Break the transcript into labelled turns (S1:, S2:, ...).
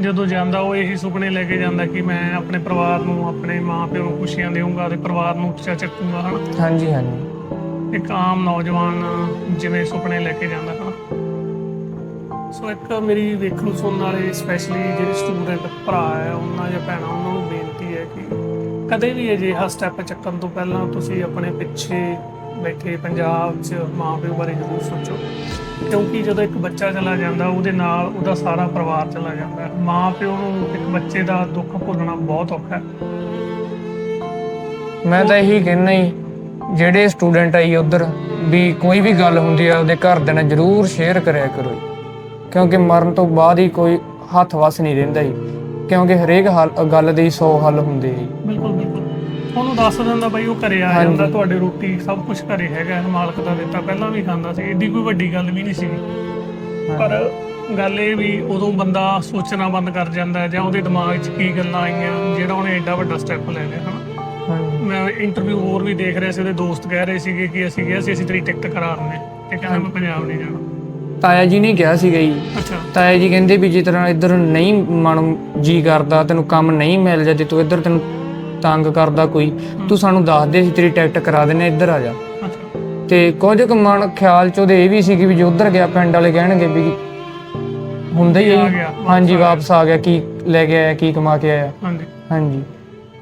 S1: ਜਦੋਂ ਜਾਂਦਾ ਉਹ ਇਹੀ ਸੁਪਨੇ ਲੈ ਕੇ ਜਾਂਦਾ ਕਿ ਮੈਂ ਆਪਣੇ ਪਰਿਵਾਰ ਨੂੰ ਆਪਣੇ ਮਾਂ ਪਿਓ ਨੂੰ ਖੁਸ਼ੀਆਂ ਦੇਵਾਂਗਾ ਤੇ ਪਰਿਵਾਰ ਨੂੰ ਉੱਚਾ ਚੱਕੂੰਗਾ ਹਨਾ?
S2: ਹਾਂਜੀ ਹਾਂਜੀ।
S1: ਇੱਕ ਆਮ ਨੌਜਵਾਨ ਜਿਵੇਂ ਸੁਪਨੇ ਲੈ ਕੇ ਜਾਂਦਾ ਹਨਾ? ਸੋ ਇੱਕ ਮੇਰੀ ਵੇਖਣ ਸੁਣਨ ਵਾਲੇ ਸਪੈਸ਼ਲੀ ਜਿਹੜੇ ਸਟੂਡੈਂਟ ਭਰਾ ਹੈ ਉਹਨਾਂ ਜਾਂ ਭੈਣਾਂ ਉਹਨਾਂ ਨੂੰ ਬੇਨਤੀ ਹੈ ਕਿ ਕਦੇ ਵੀ ਅਜਿਹਾ ਸਟੈਪ ਚੱਕਣ ਤੋਂ ਪਹਿਲਾਂ ਤੁਸੀਂ ਆਪਣੇ ਪਿੱਛੇ ਬੈਠੇ ਪੰਜਾਬ 'ਚ ਮਾਂ ਪਿਓ ਬਾਰੇ ਜ਼ਰੂਰ ਸੋਚੋ। ਕਿਉਂਕਿ ਜਦੋਂ ਇੱਕ ਬੱਚਾ ਚਲਾ ਜਾਂਦਾ ਉਹਦੇ ਨਾਲ ਉਹਦਾ ਸਾਰਾ ਪਰਿਵਾਰ ਚਲਾ ਜਾਂਦਾ। ਮਾਂ ਪਿਓ ਨੂੰ ਇੱਕ ਬੱਚੇ ਦਾ ਦੁੱਖ ਭੁੱਲਣਾ ਬਹੁਤ ਔਖਾ ਹੈ।
S2: ਮੈਂ ਤਾਂ ਇਹੀ ਕਹਿੰਦਾ ਜੀ ਜਿਹੜੇ ਸਟੂਡੈਂਟ ਆਈ ਉਧਰ ਵੀ ਕੋਈ ਵੀ ਗੱਲ ਹੁੰਦੀ ਆ ਉਹਦੇ ਘਰ ਦੇ ਨਾਲ ਜਰੂਰ ਸ਼ੇਅਰ ਕਰਿਆ ਕਰੋ ਕਿਉਂਕਿ ਮਰਨ ਤੋਂ ਬਾਅਦ ਹੀ ਕੋਈ ਹੱਥ ਵਸ ਨਹੀਂ ਰਹਿੰਦਾ ਜੀ। ਕਿਉਂਕਿ ਹਰੇਕ ਹੱਲ ਗੱਲ ਦੇ 100 ਹੱਲ ਹੁੰਦੇ ਜੀ।
S1: ਬਿਲਕੁਲ ਬਿਲਕੁਲ। ਉਹਨੂੰ ਦੱਸ ਦਿੰਦਾ ਬਾਈ ਉਹ ਘਰੇ ਆ। ਜਾਂਦਾ ਤੁਹਾਡੇ ਰੋਟੀ ਸਭ ਕੁਝ ਘਰੇ ਹੈਗਾ ਹੈ, ਮਾਲਕ ਦਾ ਦਿੱਤਾ। ਪਹਿਲਾਂ ਵੀ ਖਾਂਦਾ ਸੀ ਏਡੀ ਕੋਈ ਵੱਡੀ ਗੱਲ ਵੀ ਨਹੀਂ ਸੀ ਪਰ ਗੱਲ ਇਹ ਵੀ ਉਦੋਂ ਬੰਦਾ ਸੋਚਣਾ ਬੰਦ ਕਰ ਜਾਂਦਾ ਜਾਂ ਉਹਦੇ ਦਿਮਾਗ 'ਚ ਕੀ ਗੱਲਾਂ ਆਈਆਂ ਜਿਹੜਾ ਉਹਨੇ ਐਡਾ ਵੱਡਾ ਸਟੈਪ ਲੈ ਲਿਆ ਹਨਾ? ਮੈਂ ਇੰਟਰਵਿਊ ਹੋਰ ਵੀ ਦੇਖ ਰਿਹਾ ਸੀ ਉਹਦੇ ਦੋਸਤ ਕਹਿ ਰਹੇ ਸੀਗੇ ਕਿ ਅਸੀਂ ਗਏ ਸੀ ਅਸੀਂ ਤੇਰੀ ਟਿਕਟ ਕਰਾ ਦਿੰਦੇ ਤੇ ਕਹਿੰਦਾ ਮੈਂ ਪੰਜਾਬ ਨਹੀਂ ਜਾਣਾ।
S2: ਤਾਇਆ ਜੀ ਨੇ ਕਿਹਾ ਸੀਗਾ ਜੀ।
S1: ਅੱਛਾ।
S2: ਤਾਇਆ ਜੀ ਕਹਿੰਦੇ ਵੀ ਜੇ ਤਰ੍ਹਾਂ ਇੱਧਰ ਨਹੀਂ ਮਨ ਜੀ ਕਰਦਾ ਤੈਨੂੰ ਕੰਮ ਨਹੀਂ ਮਿਲ ਜਾ ਜੇ ਤੂੰ ਇੱਧਰ ਤੈਨੂੰ ਤੰਗ ਕਰਦਾ ਕੋਈ ਤੂੰ ਸਾਨੂੰ ਦੱਸ ਦੇ ਅਸੀਂ ਤੇਰੀ ਟਿਕਟ ਕਰਾ ਦਿੰਨੇ ਇੱਧਰ ਆ ਜਾ।
S1: ਅੱਛਾ
S2: ਤੇ ਕੁਝ ਕੁ ਮਨ ਖਿਆਲ ਚ ਉਹਦੇ ਇਹ ਵੀ ਸੀ ਕਿ ਵੀ ਜੇ ਉੱਧਰ ਗਿਆ ਪਿੰਡ ਵਾਲੇ ਕਹਿਣਗੇ ਵੀ ਹੁੰਦਾ ਹੀ
S1: ਆ ਗਿਆ।
S2: ਹਾਂਜੀ ਵਾਪਸ ਆ ਗਿਆ ਕੀ ਲੈ ਕੇ ਆਇਆ ਕੀ ਕਮਾ ਕੇ ਆਇਆ।
S1: ਹਾਂਜੀ।
S2: ਹਾਂਜੀ।